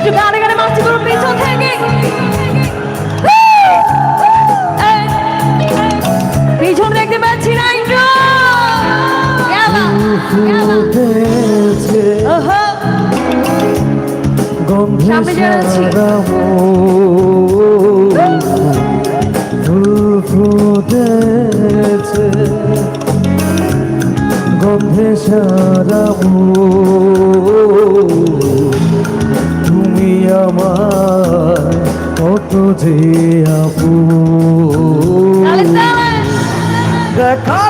একটু গানে গানে মাস্তি করুন পিছন থেকে। পিছন দেখতে পাচ্ছি না একটু। সামনে যারা গন্ধে সারা কত যে আপু দেখা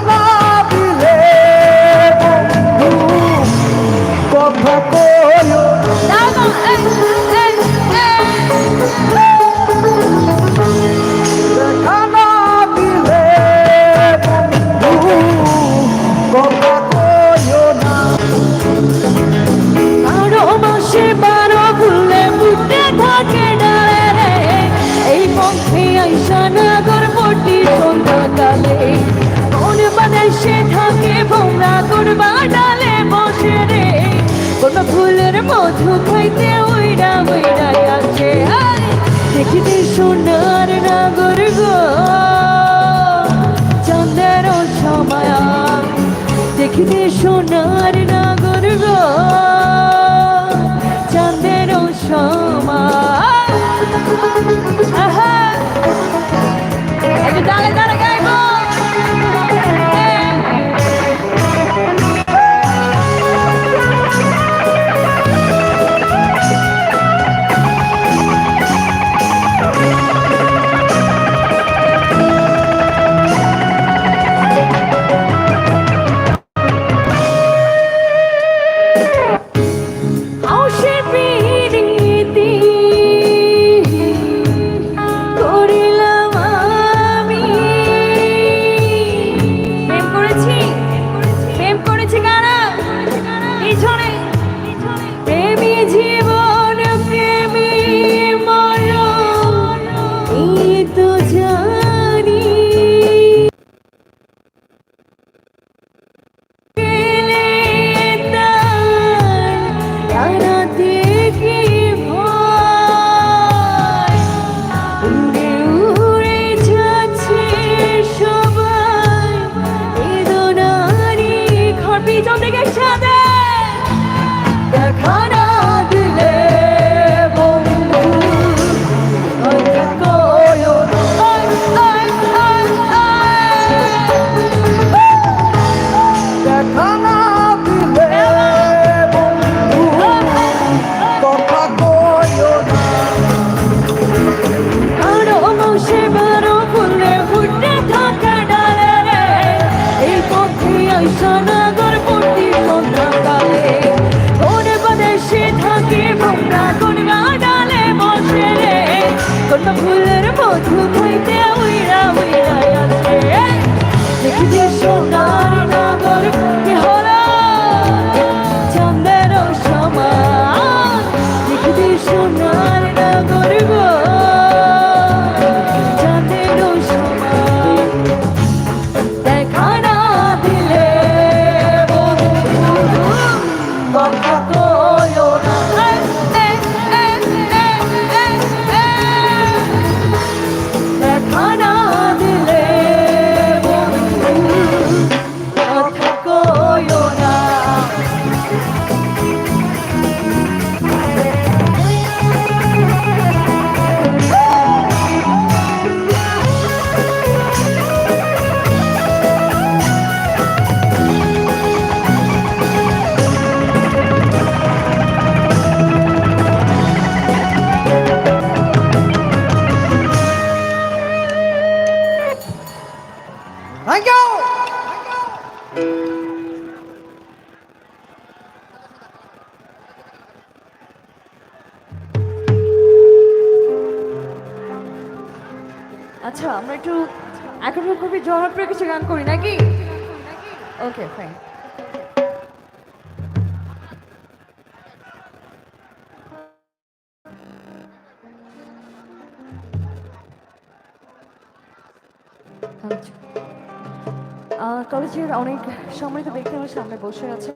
কলেজের অনেক সম্মানিত ব্যক্তি আমার সামনে বসে আছে।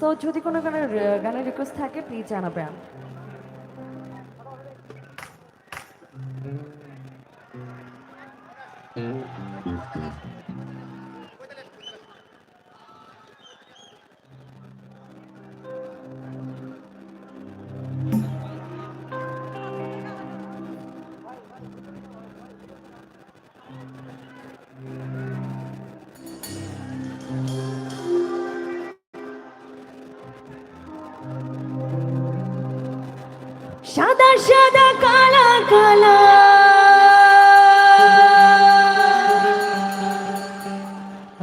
তো যদি কোনো গানের গানের রিকোয়েস্ট থাকে প্লিজ জানাবেন। কালা।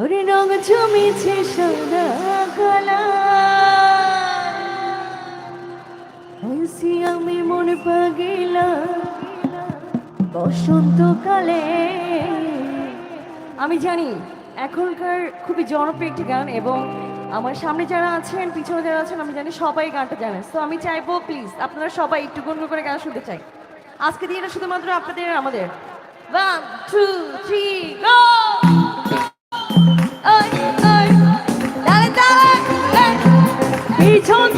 ওরে রং জমেছে সাদা কালা। হয়েছি আমি মনে পাগিলা। বসন্তকালে। আমি জানি, এখনকার খুবই জনপ্রিয় একটি গান এবং আমার সামনে যারা আছেন, পিছনে যারা আছেন, আমি জানি সবাই গানটা জানেন। তো আমি চাইব প্লিজ আপনারা সবাই একটু গুন করে গান শুনতে চাই। আজকে দিনটা শুধুমাত্র আপনাদের আমাদের। ওয়ান টু থ্রি গো পিছন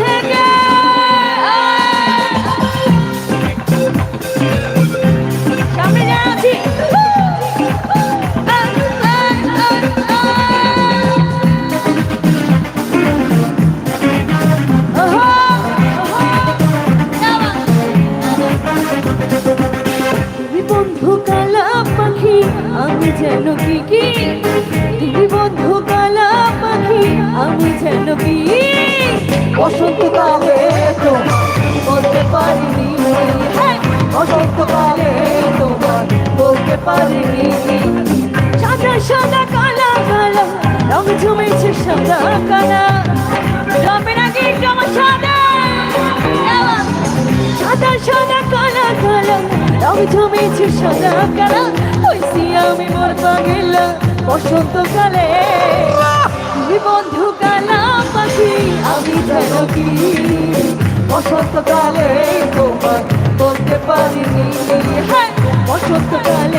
পারিনি। সাদা সাদা কালা কালা, রং জমেছে সাদা কালা। জমে নাকি জমা সাদা। আমি মোর পাগেলা বসন্তকালে। বন্ধু কালা পাখি, আমি যেন কি? বসন্তকালে তোমার বলতে পারিনি। হ্যাঁ বসন্তকালে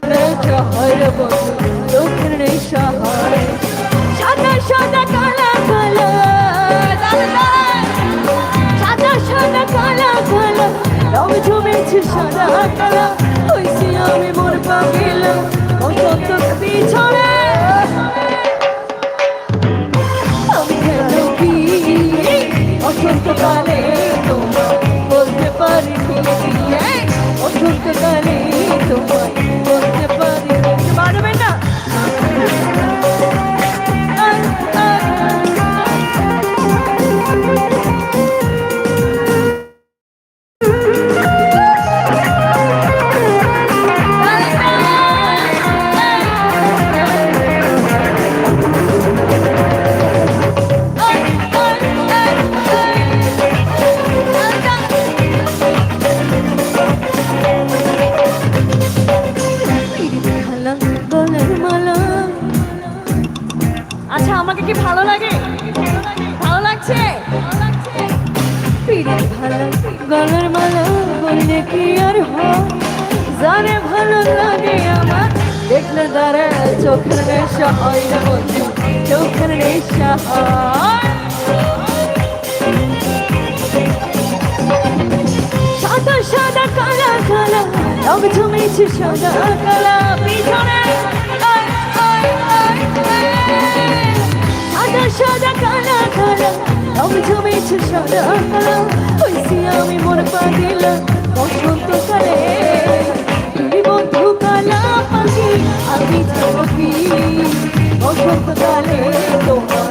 নেশা হয় রে বন্ধু চোখের নেশা হয় সাদা সাদা কালা কালা সাদা সাদা কালা কালা রং জমেছে সাদা কি ভালো লাগে? ভালো লাগছে? ভালো গলার মালা বললে কি আর জানে ভালো লাগে আমার। দেখলে চোখের নেশা হয় চোখের নেশা সাদা সাদা, কালা কালা, রং জমেছে সাদা, কালা, পিছনে। সাদা কালা কালা আমি জমেছি সাদা কালা হয়েছি আমি মনে পা দিলাম বসন্তকালে তুমি বন্ধু কালা পাখি আমি চমকি বসন্তকালে তোমার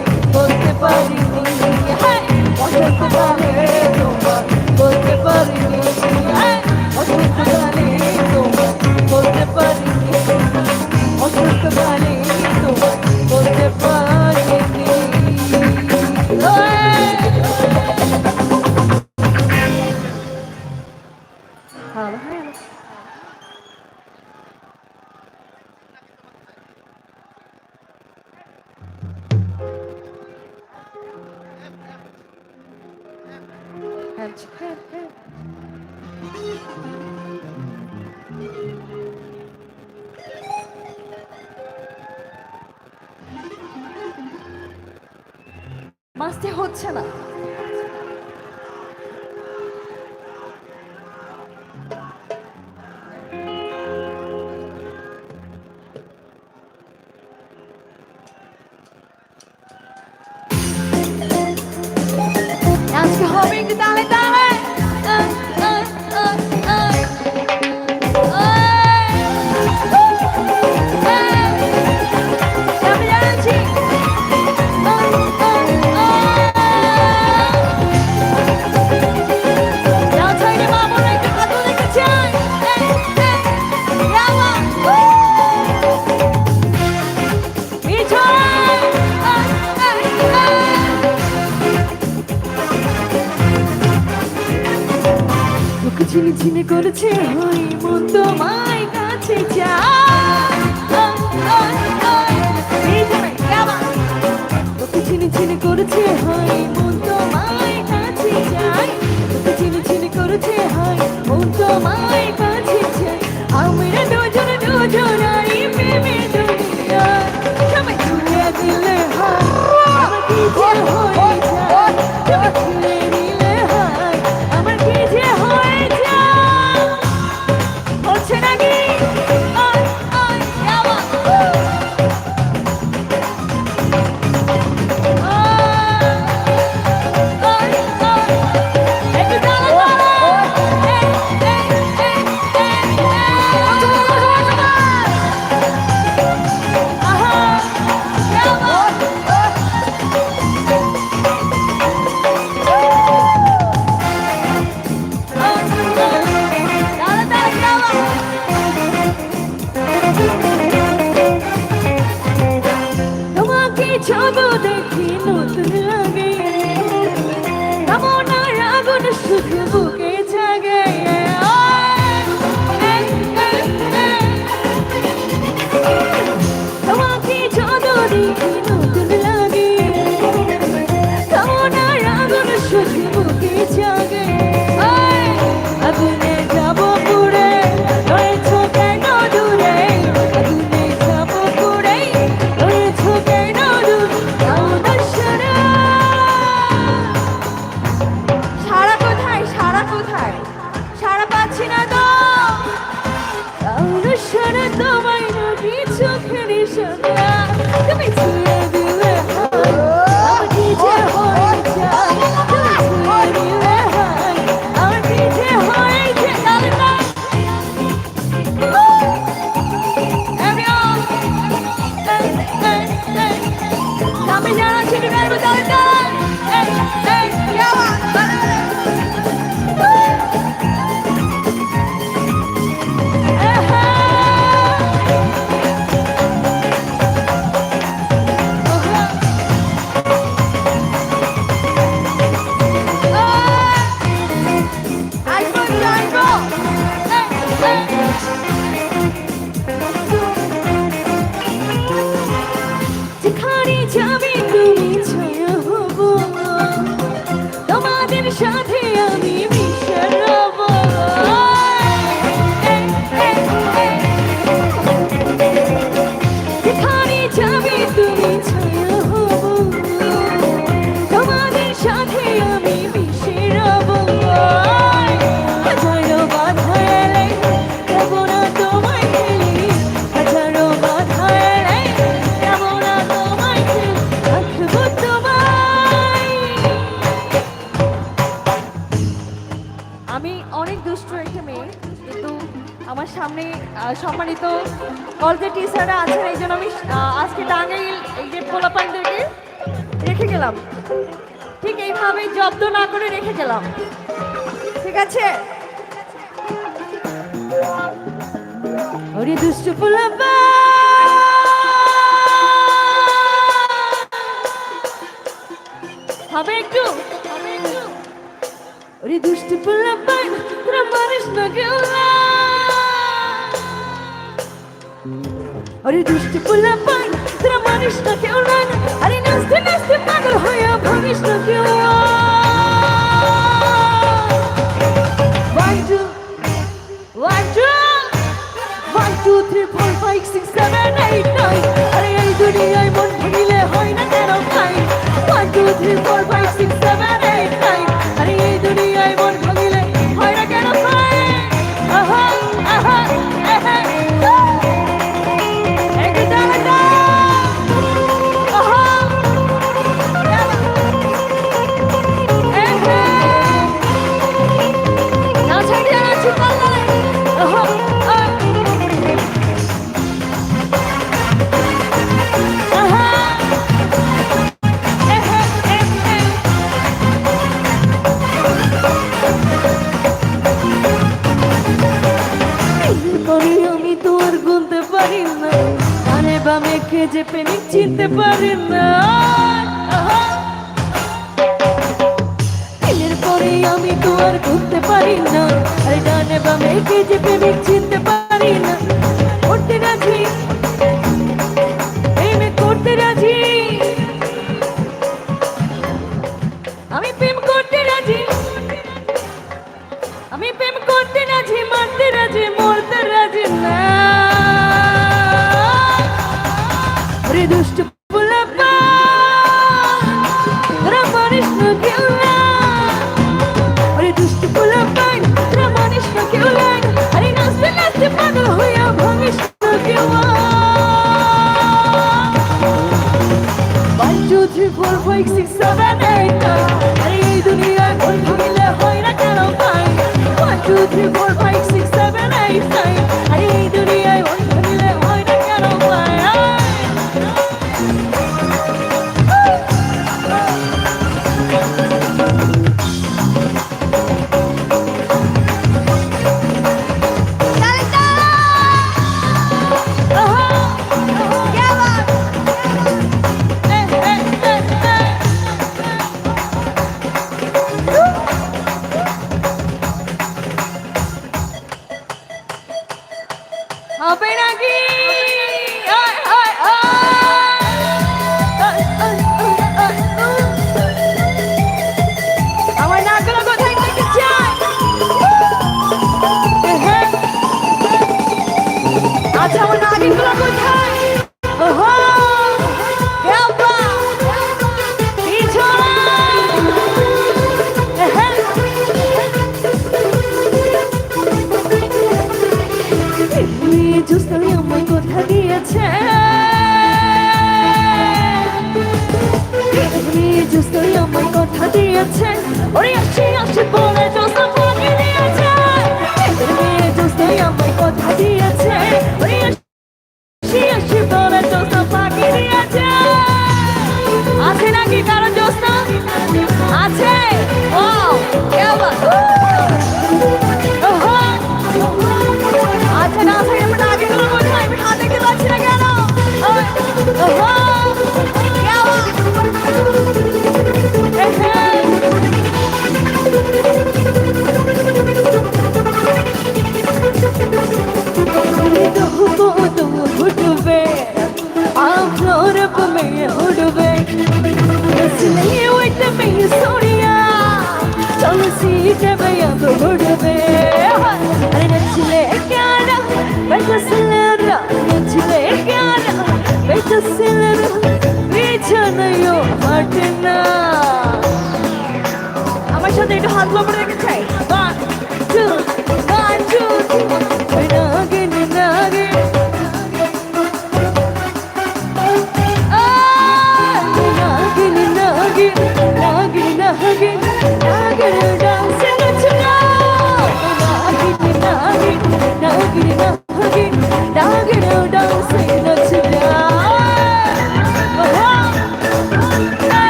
ঝিমি ঝিমি করছে হই মন তোমায় কাছে যা। ঝিনি ঝিনি করছে হই মন তোমায় কাছে যায় ঝিনি ঝিনি করেছে হয় আমার সামনে সম্মানিত কলেজের টিচাররা আছেন, এই জন্য আমি আজকে টাঙ্গাইল এই যে পোলাপানদেরকে রেখে গেলাম। ঠিক এইভাবে জব্দ না করে রেখে গেলাম। ঠিক আছে? ওরে দুষ্টু পোলাপা হবে একটু? ওরে দুষ্ট পোলাপা তোরা মানুষ না গেলাম আরে দুষ্ট পোলা পান তোরা মানুষ না কেউ না আরে নাচতে নাচতে পাগল হইয়া ভাঙিস না কেউ One, two, one, two, one, two, three, four, five, six, seven. আমাকে যে প্রেমিক চিনতে পারে না। পরে আমি তো আর ঘুরতে পারি না। আরে ডানে বামে কে যে প্রেমিক চিনতে পারি না। four, five, six, seven, eight, nine. এই দুনিয়ায় হিসেবে ঘুরবে আরে নাচলে কেন বেটা ছেলেরা নাচলে কেন বেটা ছেলেরা বিছানায় হাঁটে না আমার সাথে একটু হাত লম্বা রেখে চাই One, two, one, two, three.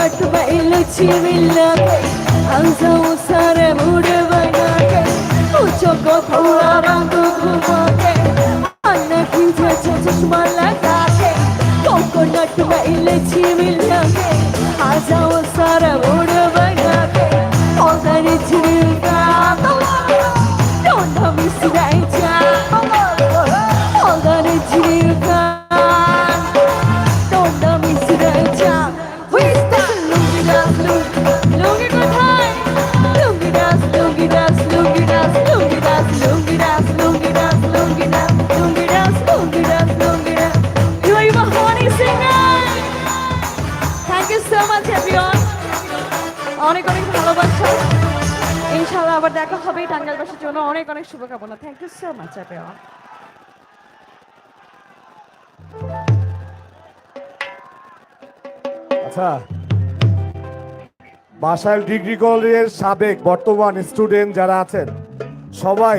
مطبئ لوچی ویلا امزا و سر موڑ وینا کے اوچو کو پھوڑا رنگو گھوما کے انا کھنچا چا چشما لگا আচ্ছা। বাসাইল ডিগ্রি কলেজের সাবেক বর্তমান স্টুডেন্ট যারা আছেন সবাই